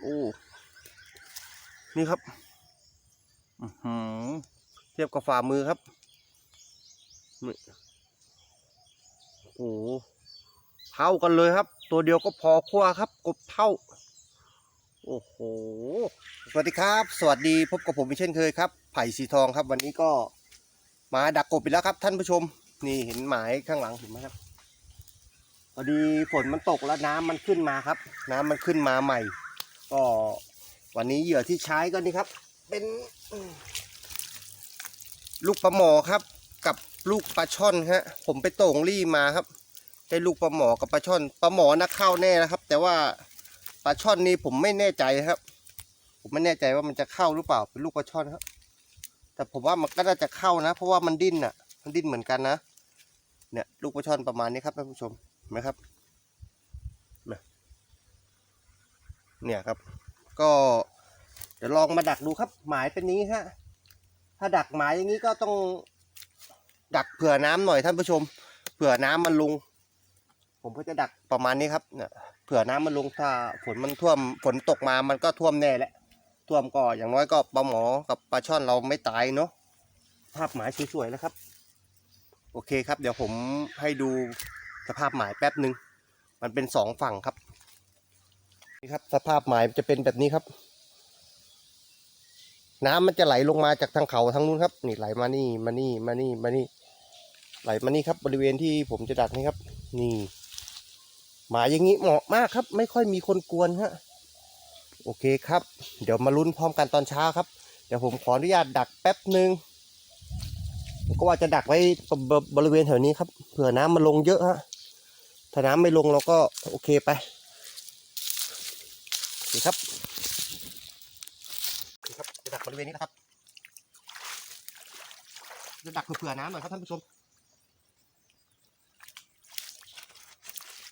โอ้ นี่ครับอือเทียบกับฝ่ามือครับโอ้โหเท่ากันเลยครับ ตัวเดียวก็พอคว้าครับ กบเท่า โอ้โห สวัสดีครับ สวัสดีพบกับผมอีกเช่นเคยครับ ไผ่สีทองครับ วันนี้ก็มาดักกบอีกแล้วครับ ท่านผู้ชม นี่เห็นหมายข้างหลังเห็นไหมครับพอดีฝนมันตกแล้วน้ำมันขึ้นมาครับ น้ำมันขึ้นมาใหม่ ก็วันนี้เหยื่อที่ใช้ก็นี่ครับ เป็นลูกปลาหมอครับกับลูกปลาช่อนฮะผมไปโต่งรี่มาครับ ได้ลูกปลาหมอกับปลาช่อนปลาหมอนะเข้าแน่นะครับ แต่ว่าปลาช่อนนี้ผมไม่แน่ใจครับ ผมไม่แน่ใจว่ามันจะเข้าหรือเปล่าเป็นลูกปลาช่อนครับ แต่ผมว่ามันก็น่าจะเข้านะ เพราะว่ามันดิ้นอะ มันดิ้นเหมือนกันนะเนี่ยลูกปลาช่อนประมาณนี้ครับท่านผู้ชมเห็นไหมครับ เนี่ยครับ ก็เดี๋ยวลองมาดักดูครับ หมายเป็นนี้ฮะถ้าดักหมายอย่างนี้ก็ต้องดักเผื่อน้ำหน่อยท่านผู้ชม เผื่อน้ำมันลง ผมก็จะดักประมาณนี้ครับเนี่ยเผื่อน้ำมันลงถ้าฝนมันท่วมฝนตกมามันก็ท่วมแน่แหละท่วมก็อย่างน้อยก็ปลาหมอกับปลาช่อนเราไม่ตายเนาะภาพหมายสวยๆแล้วครับ โอเคครับ เดี๋ยวผมให้ดูสภาพหมายแป๊บหนึ่งมันเป็นสองฝั่งครับ นี่ครับ สภาพหมายจะเป็นแบบนี้ครับ น้ำมันจะไหลลงมาจากทางเขาทางนู้นครับ นี่ไหลมานี่มานี่มานี่มานี่ ไหลมานี่ครับ บริเวณที่ผมจะดักนี่ครับ นี่ หมายอย่างนี้เหมาะมากครับ ไม่ค่อยมีคนกวนฮะโอเคครับ เดี๋ยวมาลุ้นพร้อมกันตอนเช้าครับ เดี๋ยวผมขออนุญาตดักแป๊บหนึ่งก็ว่าจะดักไว้บริเวณแถวนี้ครับเผื่อน้ำมันลงเยอะฮะถ้าน้ำไม่ลงเราก็โอเคไป นี่ครับนี่ครับจะดักบริเวณนี้นะครับจะดักเผื่อน้ำหน่อยครับท่านผู้ชม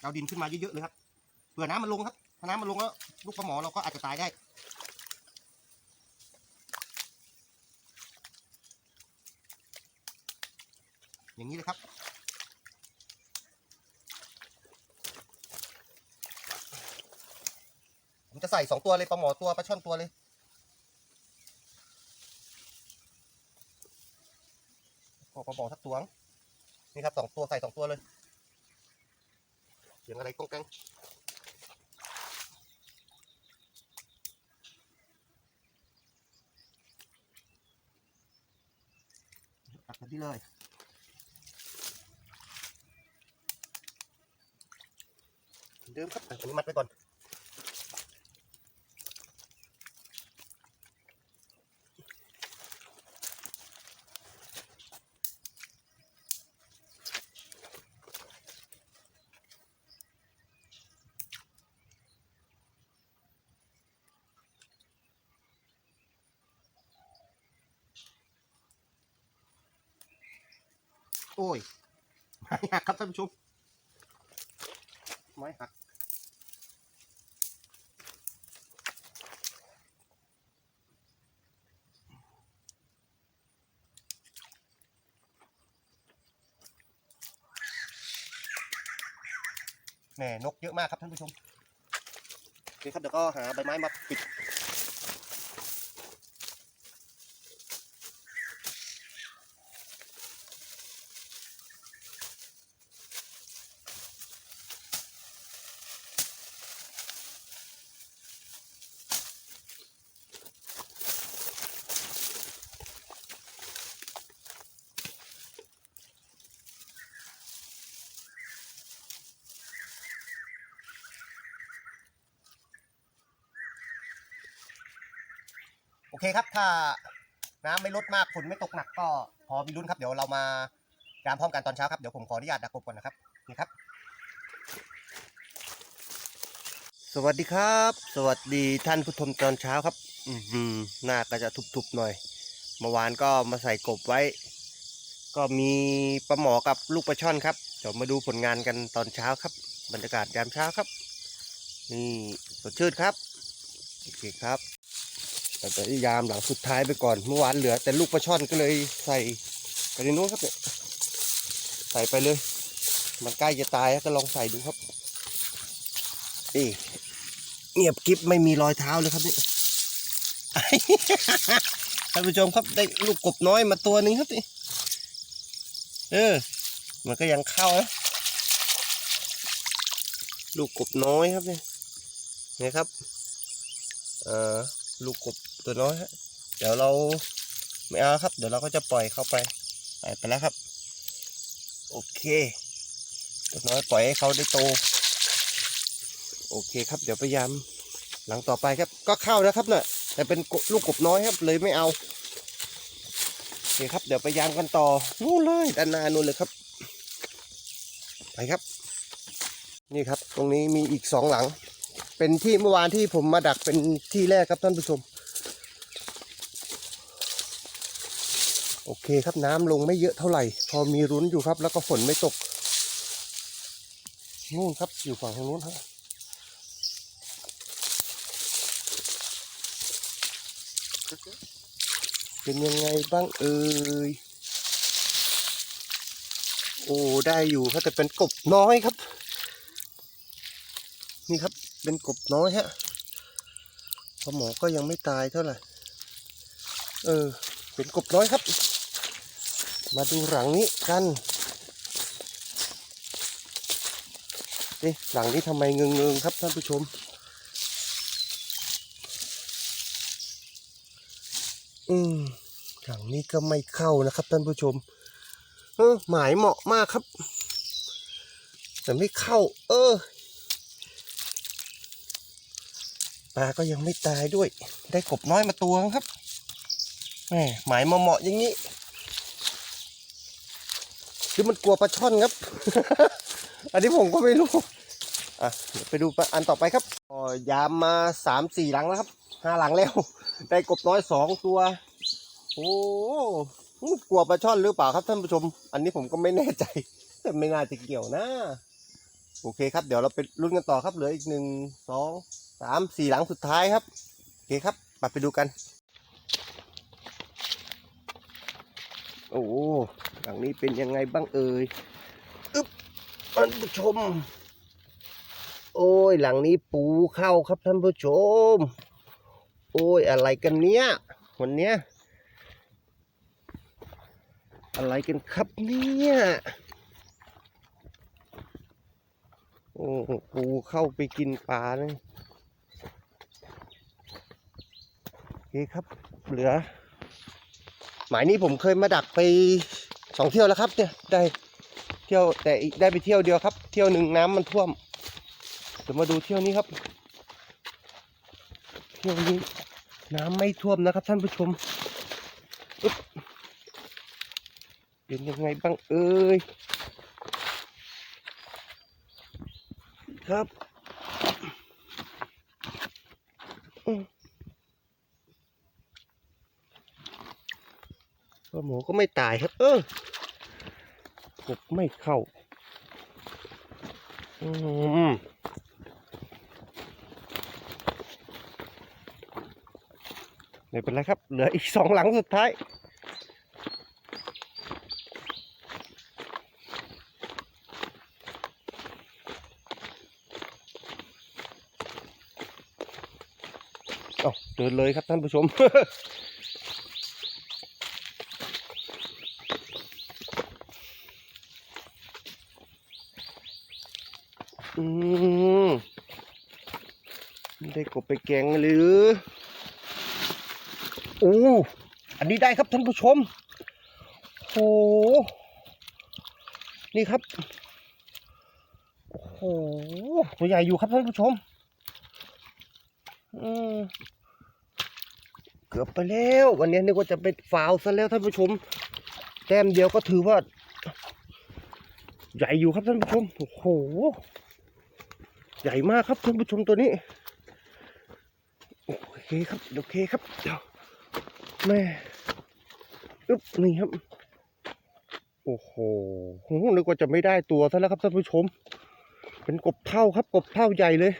เอาดินขึ้นมาเยอะๆเลยครับเผื่อน้ำมันลงครับ ถ้าน้ำมันลงแล้วลูกปลาหมอเราก็อาจจะตายได้อย่างนี้เลยครับ ผม จะใส่สองตัวเลยปลาหมอตัวปลาช่อนตัวเลยโอ้ปลาหมอสักตัวง นี่ครับสองตัวใส่สองตัวเลยเสียงอะไรก้องแกงตัดกันที่เลยเดิมครับอันนี้มัดไปก่อน อ้ยไม้หักครับท่านผู้ชมไม้หักแหม่นกเยอะมากครับท่านผู้ชมโอเคครับเดี๋ยวก็หาใบไม้มาปิด โอเคครับ ถ้าน้ำไม่ลดมากฝนไม่ตกหนักก็พอมีลุ้นครับ เดี๋ยวเรามายามพร้อมกันตอนเช้าครับ เดี๋ยวผมขออนุญาตดักกบก่อนนะครับ นี่ครับ สวัสดีครับ สวัสดีท่านผู้ชมตอนเช้าครับ อือหือหน้าก็จะทุบๆหน่อย เมื่อวานก็มาใส่กบไว้ ก็มีปลาหมอกับลูกปลาช่อนครับ เดี๋ยวมาดูผลงานกันตอนเช้าครับ บรรยากาศยามเช้าครับ นี่สดชื่นครับ โอเคครับ แต่จะยามหลังสุดท้ายไปก่อน เมื่อวานเหลือแต่ลูกปลาช่อนก็เลยใส่ไปในนู้นครับเนี่ยใส่ไปเลย มันใกล้จะตายก็ลองใส่ดูครับนี่เงียบกริบไม่มีรอยเท้าเลยครับนี่ท่านผู้ชมครับได้ลูกกบน้อยมาตัวหนึ่งครับนี่เออ มันก็ยังเข้านะลูกกบน้อยครับนี่นี่ครับ เอ่อ ลูกกบ ตัวน้อยฮะเดี๋ยวเราไม่เอาครับ เดี๋ยวเราก็จะปล่อยเข้าไปไปไปแล้วครับ โอเค ตัวน้อยปล่อยให้เขาได้โต โอเคครับ เดี๋ยวพยายามหลังต่อไปครับ ก็เข้านะครับเนะ่ะแต่เป็นลูกกบน้อยครับ เลยไม่เอาโอเคครับ เดี๋ยวพยายามกันต่อนู่นเลยด้านหน้านู่นเลยครับ ไปครับ นี่ครับ ตรงนี้มีอีกสองหลัง เป็นที่เมื่อวานที่ผมมาดักเป็นที่แรกครับท่านผู้ชม โอเคครับน้ำลงไม่เยอะเท่าไหร่ พอมีรุ้นอยู่ครับ แล้วก็ฝนไม่ตกนู่นครับอยู่ฝั่งทางนู้นครับเป็นยังไงบ้างเอ่ยโอ้ได้อยู่ครับแต่เป็นกบน้อยครับ นี่ครับเป็นกบน้อยฮะพอหมอก็ยังไม่ตายเท่าไหร่เออเป็นกบน้อยครับ มาดูหลังนี้กันนี่หลังนี้ทำไมเงงๆครับท่านผู้ชม อืมหลังนี้ก็ไม่เข้านะครับท่านผู้ชม เออหมายเหมาะมากครับ แต่ไม่เข้า เออปลาก็ยังไม่ตายด้วย ได้กบน้อยมาตัวครับแหมหมายมาเหมาะอย่างนี้ หรือมันกลัวปลาช่อนครับ อันนี้ผมก็ไม่รู้ อะไปดูอันต่อไปครับอ๋อยามมาสามสี่หลังแล้วครับห้าหลังแล้ว ได้กบน้อยสองตัว โอ้กลัวปลาช่อนหรือเปล่าครับท่านผู้ชม อันนี้ผมก็ไม่แน่ใจ แต่ไม่น่าจะเกี่ยวนะ โอเคครับ เดี๋ยวเราไปลุ้นกันต่อครับ เหลืออีกหนึ่งสองสามสี่หลังสุดท้ายครับ โอเคครับไปไปดูกัน โอ้หลังนี้เป็นยังไงบ้างเอ่ยอึ๊บท่านผู้ชม โอ้ยหลังนี้ปูเข้าครับท่านผู้ชม โอ้ยอะไรกันเนี้ยวันเนี้ยอะไรกันครับเนี่ยโอ้ปูเข้าไปกินปลาเลยโอเคครับเหลือ หมายนี้ผมเคยมาดักไปสองเที่ยวแล้วครับเนี่ยได้เที่ยวแต่ได้ไปเที่ยวเดียวครับ เที่ยวหนึ่งน้ำมันท่วมเดี๋ยวมาดูเที่ยวนี้ครับ เที่ยวนี้น้ำไม่ท่วมนะครับ ท่านผู้ชมเป็นยังไงบ้างเอ่ยครับอืมปลา หมูก็ไม่ตายครับ เออกบไม่เข้า อืมไม่เป็นไรครับ เหลืออีกสองหลังสุดท้าย เอาเดินเลยครับท่านผู้ชม อืมได้กบไปแกงหรือ โอ้ อันนี้ได้ครับท่านผู้ชม โอ้นี่ครับ โอ้โห ตัวใหญ่อยู่ครับท่านผู้ชม อืมเกือบไปแล้ว วันนี้นึกว่าจะเป็นฟาวซะแล้วท่านผู้ชม แต้มเดียวก็ถือว่า ใหญ่อยู่ครับท่านผู้ชม โอ้โห ใหญ่มากครับท่านผู้ชมตัวนี้ โอเคครับโอเคครับเดี๋ยวแม่อึ๊บนี่ครับ โอ้โหโหนึกว่าจะไม่ได้ตัวซะแล้วครับท่านผู้ชม เป็นกบเท่าครับ กบเท่าใหญ่เลย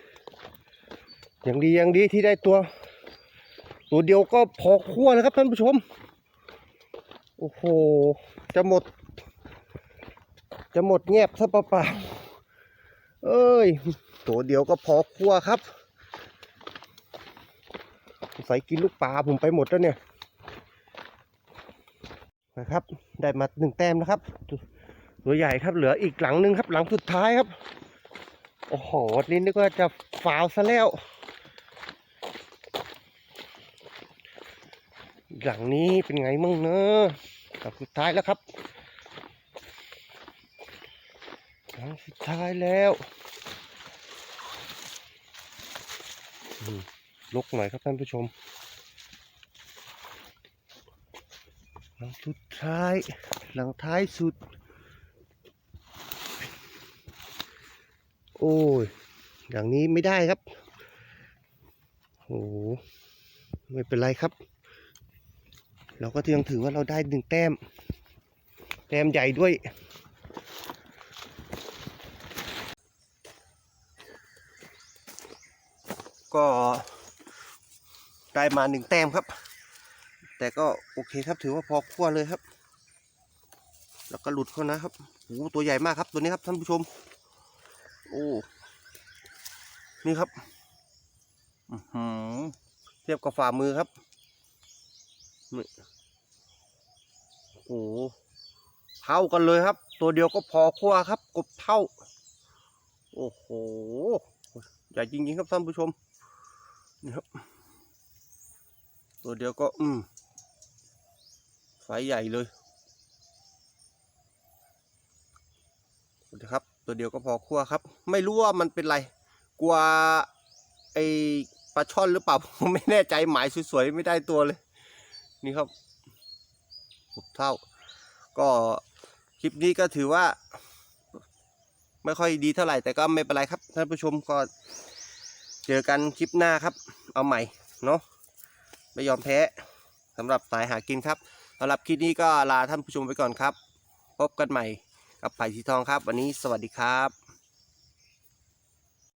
อย่างดีอย่างดีที่ได้ตัว ตัวเดียวก็พอคั่วแล้วครับท่านผู้ชม โอ้โห จะหมด จะหมดแงบซะเปล่าๆ เอ้ย ตัวเดียวก็พอคั่วครับสงสัยกินลูกปลาผมไปหมดแล้วเนี่ย นะครับ ได้มาหนึ่งแต้มนะครับ ตัวใหญ่ครับ เหลืออีกหลังหนึ่งครับ หลังสุดท้ายครับ โอ้โหนี่นึกว่าจะฟาวซะแล้ว หลังนี้เป็นไงมั่งเนอะหลังสุดท้ายแล้วครับ หลังสุดท้ายแล้วลกหน่อยครับท่านผู้ชมหลังสุดท้าย หลังท้ายสุด โอ้ย อย่างนี้ไม่ได้ครับ โอ้โหไม่เป็นไรครับ เราก็ยังถือว่าเราได้หนึ่งแต้ม แต้มใหญ่ด้วย ก็ได้มาหนึ่งแต้มครับ แต่ก็โอเคครับถือว่าพอขั้วเลยครับ แล้วก็หลุดเขานะครับโอ้โหตัวใหญ่มากครับตัวนี้ครับท่านผู้ชม โอ้นี่ครับอืเทียบกับฝ่ามือครับโอ้โหเท่ากันเลยครับ ตัวเดียวก็พอขั้วครับ กบเท่า โอ้โห ใหญ่จริงๆครับท่านผู้ชม นี่ครับ ตัวเดียวก็ อืมไฟใหญ่เลยนะครับ ตัวเดียวก็พอคั่วครับ ไม่รู้ว่ามันเป็นไร กลัวไอปลาช่อนหรือเปล่าผมไม่แน่ใจหมายสวยๆไม่ได้ตัวเลย นี่ครับหกเท่า ก็คลิปนี้ก็ถือว่า ไม่ค่อยดีเท่าไหร่แต่ก็ไม่เป็นไรครับท่านผู้ชมก็ เจอกันคลิปหน้าครับ เอาใหม่เนาะไม่ยอมแพ้สำหรับสายหากินครับสำหรับคลิปนี้ก็ลาท่านผู้ชมไปก่อนครับ พบกันใหม่กับไผ่สีทองครับ วันนี้สวัสดีครับ